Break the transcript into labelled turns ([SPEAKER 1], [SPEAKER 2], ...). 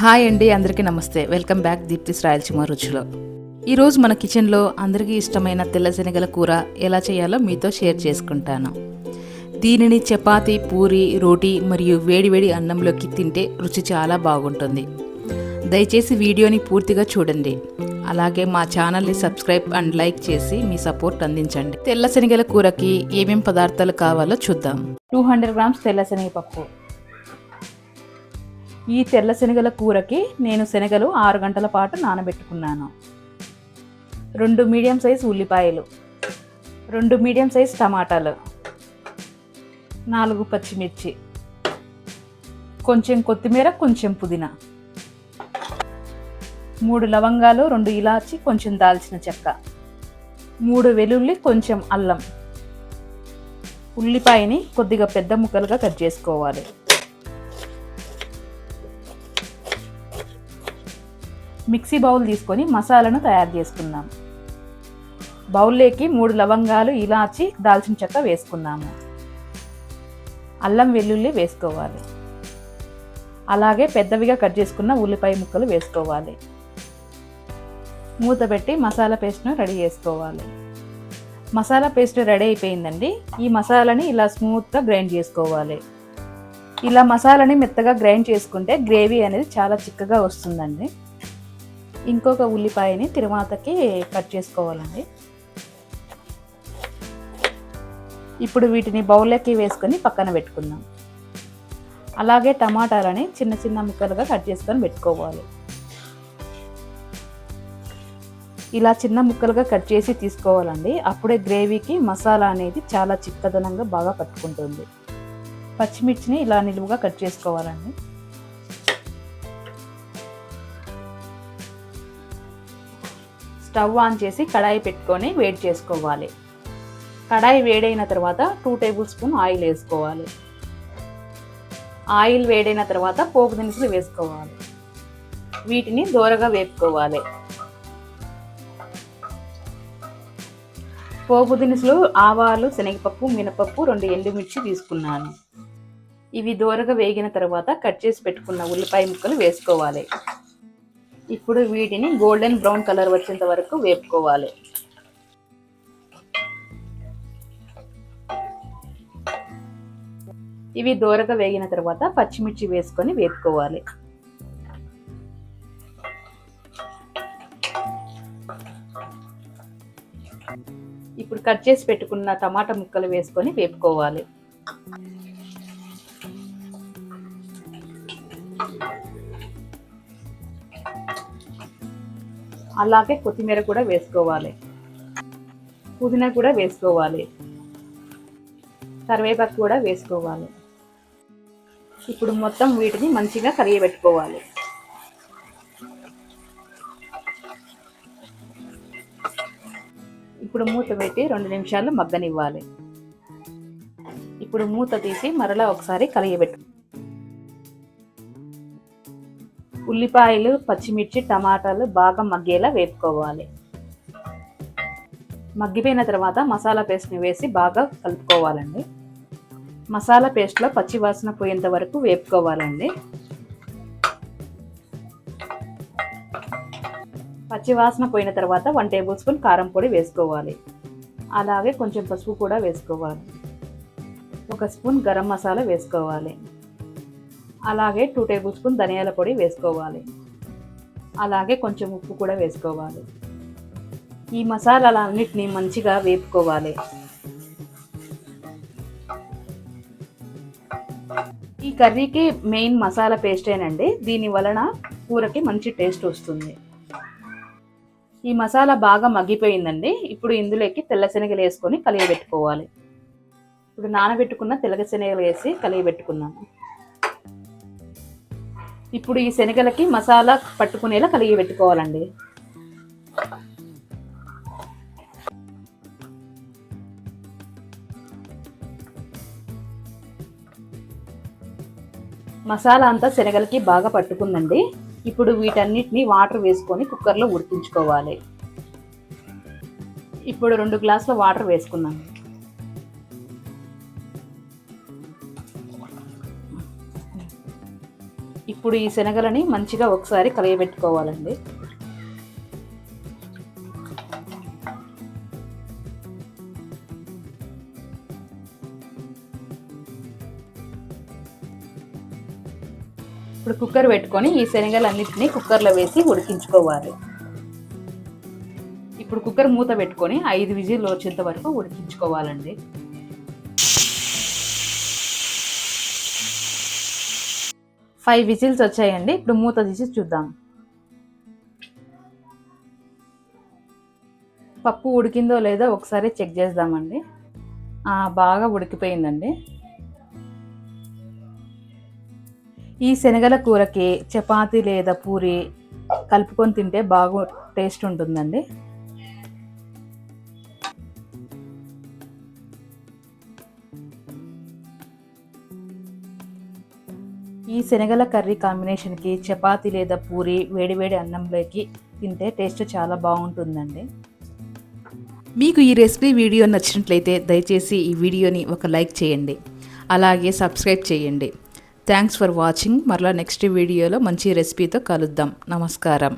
[SPEAKER 1] Hi అండి అందరికీ నమస్తే. వెల్కమ్ బ్యాక్ దీప్తిస్ రాయలసీమ రుచిలో. ఈరోజు మన కిచెన్లో అందరికీ ఇష్టమైన తెల్ల శనగల కూర ఎలా చేయాలో మీతో షేర్ చేసుకుంటాను. దీనిని చపాతి పూరి రోటీ మరియు వేడివేడి అన్నంలోకి తింటే రుచి చాలా బాగుంటుంది. దయచేసి వీడియోని పూర్తిగా చూడండి. అలాగే మా ఛానల్ని సబ్స్క్రైబ్ అండ్ లైక్ చేసి మీ సపోర్ట్ అందించండి. తెల్ల శనగల కూరకి ఏమేం పదార్థాలు కావాలో చూద్దాం. టూ హండ్రెడ్ గ్రామ్స్ తెల్ల శనగపప్పు ఈ తెల్ల శనగల కూరకి నేను శనగలు ఆరు గంటల పాటు నానబెట్టుకున్నాను. రెండు మీడియం సైజ్ ఉల్లిపాయలు రెండు మీడియం సైజ్ టమాటాలు నాలుగు పచ్చిమిర్చి కొంచెం కొత్తిమీర కొంచెం పుదీనా మూడు లవంగాలు రెండు ఇలాచి కొంచెం దాల్చిన చెక్క మూడు వెల్లుల్లి కొంచెం అల్లం. ఉల్లిపాయని కొద్దిగా పెద్ద ముక్కలుగా కట్ చేసుకోవాలి. మిక్సీ బౌల్ తీసుకొని మసాలాను తయారు చేసుకుందాం. బౌల్లోకి మూడు లవంగాలు ఇలాచి దాల్చిన చెక్క వేసుకున్నాము అల్లం వెల్లుల్లి వేసుకోవాలి. అలాగే పెద్దవిగా కట్ చేసుకున్న ఉల్లిపాయ ముక్కలు వేసుకోవాలి. మూత పెట్టి మసాలా పేస్ట్ను రెడీ చేసుకోవాలి. మసాలా పేస్ట్ రెడీ అయిపోయిందండి. ఈ మసాలాని ఇలా స్మూత్గా గ్రైండ్ చేసుకోవాలి. ఇలా మసాలాని మెత్తగా గ్రైండ్ చేసుకుంటే గ్రేవీ అనేది చాలా చిక్కగా వస్తుందండి. ఇంకొక ఉల్లిపాయని తిరుమాతకి కట్ చేసుకోవాలండి. ఇప్పుడు వీటిని బౌల్లోకి వేసుకొని పక్కన పెట్టుకుందాం. అలాగే టమాటాలని చిన్న చిన్న ముక్కలుగా కట్ చేసుకొని పెట్టుకోవాలి. ఇలా చిన్న ముక్కలుగా కట్ చేసి తీసుకోవాలండి. అప్పుడే గ్రేవీకి మసాలా అనేది చాలా చిక్కదనంగా బాగా పట్టుకుంటుంది. పచ్చిమిర్చిని ఇలా నిలువుగా కట్ చేసుకోవాలండి. స్టవ్ ఆన్ చేసి కడాయి పెట్టుకొని వేడి చేసుకోవాలి. కడాయి వేడైన తర్వాత టూ టేబుల్ స్పూన్ ఆయిల్ వేసుకోవాలి. ఆయిల్ వేడైన తర్వాత పోపు దినుసులు వేసుకోవాలి. వీటిని దూరగా వేపుకోవాలి. పోపు దినుసులు ఆవాలు శనగపప్పు మినపప్పు రెండు ఎండుమిర్చి తీసుకున్నాను. ఇవి దూరగా వేగిన తర్వాత కట్ చేసి పెట్టుకున్న ఉల్లిపాయ ముక్కలు వేసుకోవాలి. ఇప్పుడు వీటిని గోల్డెన్ బ్రౌన్ కలర్ వచ్చేంత వరకు వేపుకోవాలి. ఇవి దూరగా వేగిన తర్వాత పచ్చిమిర్చి వేసుకొని వేపుకోవాలి. ఇప్పుడు కట్ చేసి పెట్టుకున్న టమాటా ముక్కలు వేసుకొని వేపుకోవాలి. అలాగే కొత్తిమీర కూడా వేసుకోవాలి. పుదీనా కూడా వేసుకోవాలి. కరివేపాకు కూడా వేసుకోవాలి. ఇప్పుడు మొత్తం వీటిని మంచిగా కరిగబెట్టుకోవాలి ఇప్పుడు మూత పెట్టి రెండు నిమిషాలు మగ్గనివ్వాలి. ఇప్పుడు మూత తీసి మరలా ఒకసారి కలియబెట్టు ఉల్లిపాయలు పచ్చిమిర్చి టమాటాలు బాగా మగ్గేలా వేపుకోవాలి. మగ్గిపోయిన తర్వాత మసాలా పేస్ట్ని వేసి బాగా కలుపుకోవాలండి. మసాలా పేస్ట్లో పచ్చి వాసన పోయేంత వరకు వేపుకోవాలండి. పచ్చి వాసన పోయిన తర్వాత వన్ టేబుల్ స్పూన్ కారం పొడి వేసుకోవాలి. అలాగే కొంచెం పసుపు కూడా వేసుకోవాలి. ఒక స్పూన్ గరం మసాలా వేసుకోవాలి. అలాగే టూ టేబుల్ స్పూన్ ధనియాల పొడి వేసుకోవాలి. అలాగే కొంచెం ఉప్పు కూడా వేసుకోవాలి. ఈ మసాలాలన్నిటిని మంచిగా వేపుకోవాలి. ఈ కర్రీకి మెయిన్ మసాలా పేస్టేనండి దీని వలన కూరకి మంచి టేస్ట్ వస్తుంది. ఈ మసాలా బాగా మగ్గిపోయిందండి. ఇప్పుడు ఇందులోకి తెల్ల శనగలు వేసుకొని కలియబెట్టుకోవాలి. ఇప్పుడు నానబెట్టుకున్న తెల్ల శనగలు వేసి కలియబెట్టుకున్నాను. ఇప్పుడు ఈ శనగలకి మసాలా పట్టుకునేలా కలిగి పెట్టుకోవాలండి. మసాలా అంతా శనగలకి బాగా పట్టుకుందండి. ఇప్పుడు వీటన్నిటిని వాటర్ వేసుకొని కుక్కర్లో ఉడికించుకోవాలి. ఇప్పుడు రెండు గ్లాసుల వాటర్ వేసుకున్నాను ఇప్పుడు ఈ శనగలని మంచిగా ఒకసారి కలయబెట్టుకోవాలండి. ఇప్పుడు కుక్కర్ పెట్టుకొని ఈ శనగలన్నింటినీ కుక్కర్లో వేసి ఉడికించుకోవాలి. ఇప్పుడు కుక్కర్ మూత పెట్టుకొని ఐదు విజిల్లు వచ్చేంత వరకు ఉడికించుకోవాలండి. ఫైవ్ విజిల్స్ వచ్చాయండి. ఇప్పుడు మూత తీసి చూద్దాం. పప్పు ఉడికిందో లేదో ఒకసారి చెక్ చేద్దామండి. బాగా ఉడికిపోయిందండి. ఈ శనగల కూరకి చపాతి లేదా పూరి కలుపుకొని తింటే బాగా టేస్ట్ ఉంటుందండి. ఈ శనగల కర్రీ కాంబినేషన్కి చపాతీ లేదా పూరి వేడివేడి అన్నంలోకి తింటే టేస్ట్ చాలా బాగుంటుందండి. మీకు ఈ రెసిపీ వీడియో నచ్చినట్లయితే దయచేసి ఈ వీడియోని ఒక లైక్ చేయండి. అలాగే సబ్స్క్రైబ్ చేయండి. Thanks for watching. మరలా నెక్స్ట్ వీడియోలో మంచి రెసిపీతో కలుద్దాం. నమస్కారం.